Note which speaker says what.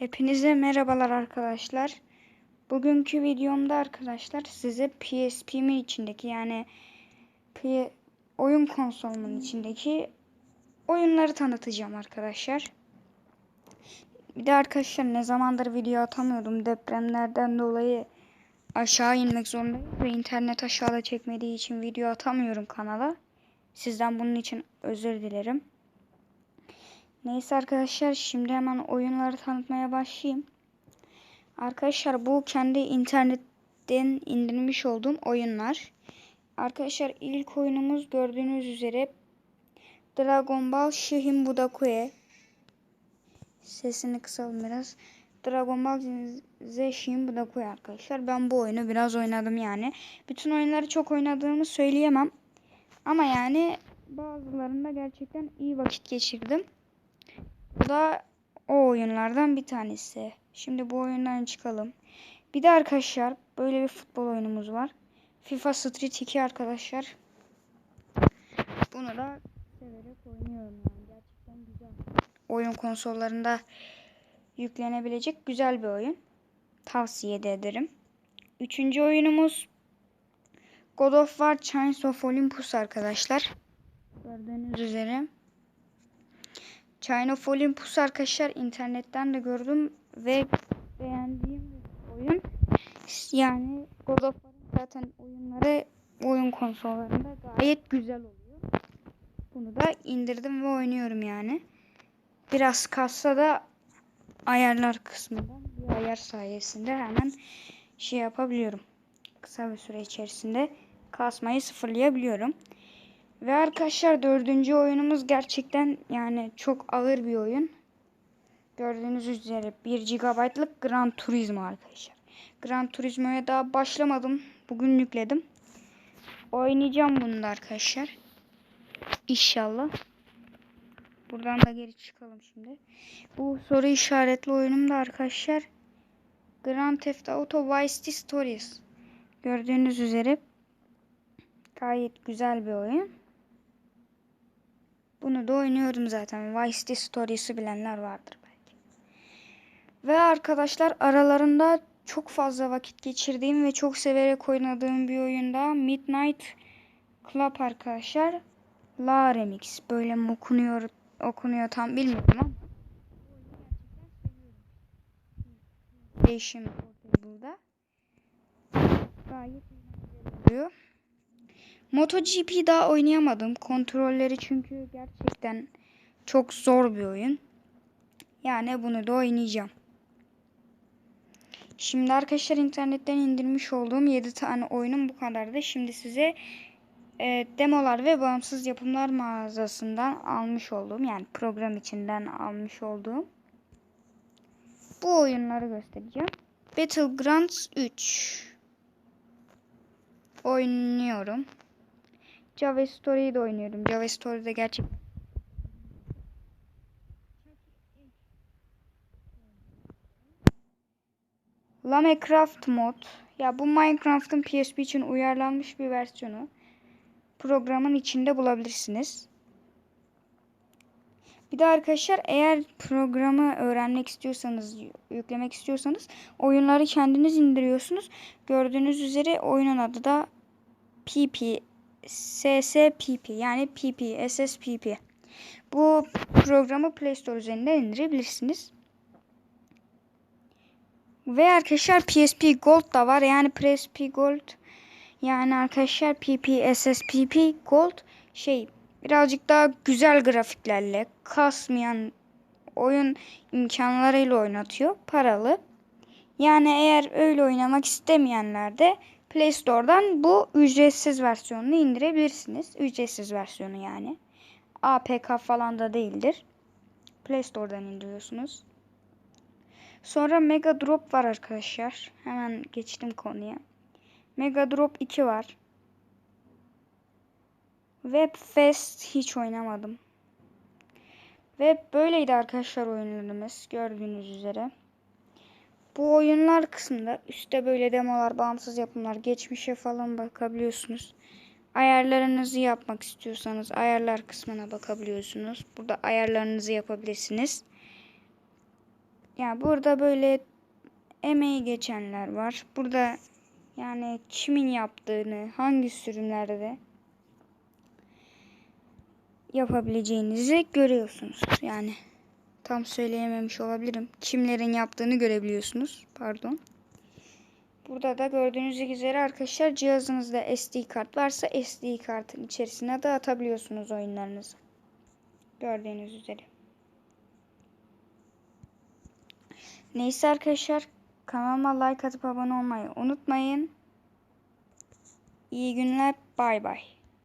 Speaker 1: Hepinize merhabalar arkadaşlar. Bugünkü videomda arkadaşlar size PSP'min içindeki yani P oyun konsolumun içindeki oyunları tanıtacağım arkadaşlar. Bir de arkadaşlar ne zamandır video atamıyordum. Depremlerden dolayı aşağı inmek zorundayım ve internet aşağıda çekmediği için video atamıyorum kanala. Sizden bunun için özür dilerim. Neyse arkadaşlar şimdi hemen oyunları tanıtmaya başlayayım. Arkadaşlar bu kendi internetten indirmiş olduğum oyunlar. Arkadaşlar ilk oyunumuz gördüğünüz üzere Dragon Ball Shihin Budakue. Sesini kısalım biraz. Dragon Ball Z Shihin Budakue arkadaşlar. Ben bu oyunu biraz oynadım yani. Bütün oyunları çok oynadığımı söyleyemem. Ama yani bazılarında gerçekten iyi vakit geçirdim. Bu da o oyunlardan bir tanesi. Şimdi bu oyundan çıkalım. Bir de arkadaşlar böyle bir futbol oyunumuz var. FIFA Street 2 arkadaşlar. Bunu da severek oynuyorum yani. Gerçekten güzel. Oyun konsollarında yüklenebilecek güzel bir oyun. Tavsiye de ederim. Üçüncü oyunumuz God of War Chains of Olympus arkadaşlar. Gördüğünüz üzere. China of Olympus arkadaşlar internetten de gördüm ve beğendiğim bir oyun. Yani God of War'ın zaten oyunları oyun konsollarında gayet güzel oluyor. Bunu da indirdim ve oynuyorum yani. Biraz kassa da ayarlar kısmından bir ayar sayesinde hemen şey yapabiliyorum. Kısa bir süre içerisinde kasmayı sıfırlayabiliyorum. Ve arkadaşlar dördüncü oyunumuz gerçekten yani çok ağır bir oyun. Gördüğünüz üzere 1 GB'lık Gran Turismo arkadaşlar. Gran Turismo'ya daha başlamadım. Bugün yükledim. Oynayacağım bunu da arkadaşlar. İnşallah. Buradan da geri çıkalım şimdi. Bu soru işaretli oyunum da arkadaşlar. Grand Theft Auto Vice City Stories. Gördüğünüz üzere gayet güzel bir oyun. Bunu da oynuyorum zaten. Vice City Stories'i bilenler vardır belki. Ve arkadaşlar aralarında çok fazla vakit geçirdiğim ve çok severek oynadığım bir oyunda Midnight Club arkadaşlar. La Remix. Böyle mi okunuyor, okunuyor tam bilmiyorum ama. Değişim burada. Gayet oluyor. MotoGP daha oynayamadım. Kontrolleri çünkü gerçekten çok zor bir oyun. Yani bunu da oynayacağım. Şimdi arkadaşlar internetten indirmiş olduğum 7 tane oyunum bu kadardı. Şimdi size e, demolar ve bağımsız yapımlar mağazasından almış olduğum yani program içinden almış olduğum bu oyunları göstereceğim. Battlegrounds 3 oynuyorum. Java Story'yi de oynuyorum. Java Story'de gerçek Lamecraft mod. Ya bu Minecraft'ın PSP için uyarlanmış bir versiyonu. Programın içinde bulabilirsiniz. Bir de arkadaşlar eğer programı öğrenmek istiyorsanız, yüklemek istiyorsanız oyunları kendiniz indiriyorsunuz. Gördüğünüz üzere oyunun adı da PP SSPP yani PP, SSPP. Bu programı Play Store üzerinden indirebilirsiniz. Ve arkadaşlar PSP Gold da var. Yani PSP Gold yani arkadaşlar PP, SSPP Gold şey birazcık daha güzel grafiklerle kasmayan oyun imkanlarıyla oynatıyor. Paralı. Yani eğer öyle oynamak istemeyenler de Play Store'dan bu ücretsiz versiyonunu indirebilirsiniz. Ücretsiz versiyonu yani. APK falan da değildir. Play Store'dan indiriyorsunuz. Sonra Mega Drop var arkadaşlar. Hemen geçtim konuya. Mega Drop 2 var. Web Fest hiç oynamadım. Ve böyleydi arkadaşlar oyunlarımız gördüğünüz üzere. Bu oyunlar kısmında üstte böyle demolar, bağımsız yapımlar, geçmişe falan bakabiliyorsunuz. Ayarlarınızı yapmak istiyorsanız ayarlar kısmına bakabiliyorsunuz. Burada ayarlarınızı yapabilirsiniz. Ya burada böyle emeği geçenler var. Burada yani kimin yaptığını, hangi sürümlerde yapabileceğinizi görüyorsunuz. Yani tam söyleyememiş olabilirim. Kimlerin yaptığını görebiliyorsunuz. Pardon. Burada da gördüğünüz üzere arkadaşlar cihazınızda SD kart varsa SD kartın içerisine de atabiliyorsunuz oyunlarınızı. Gördüğünüz üzere. Neyse arkadaşlar kanalıma like atıp abone olmayı unutmayın. İyi günler. Bay bay.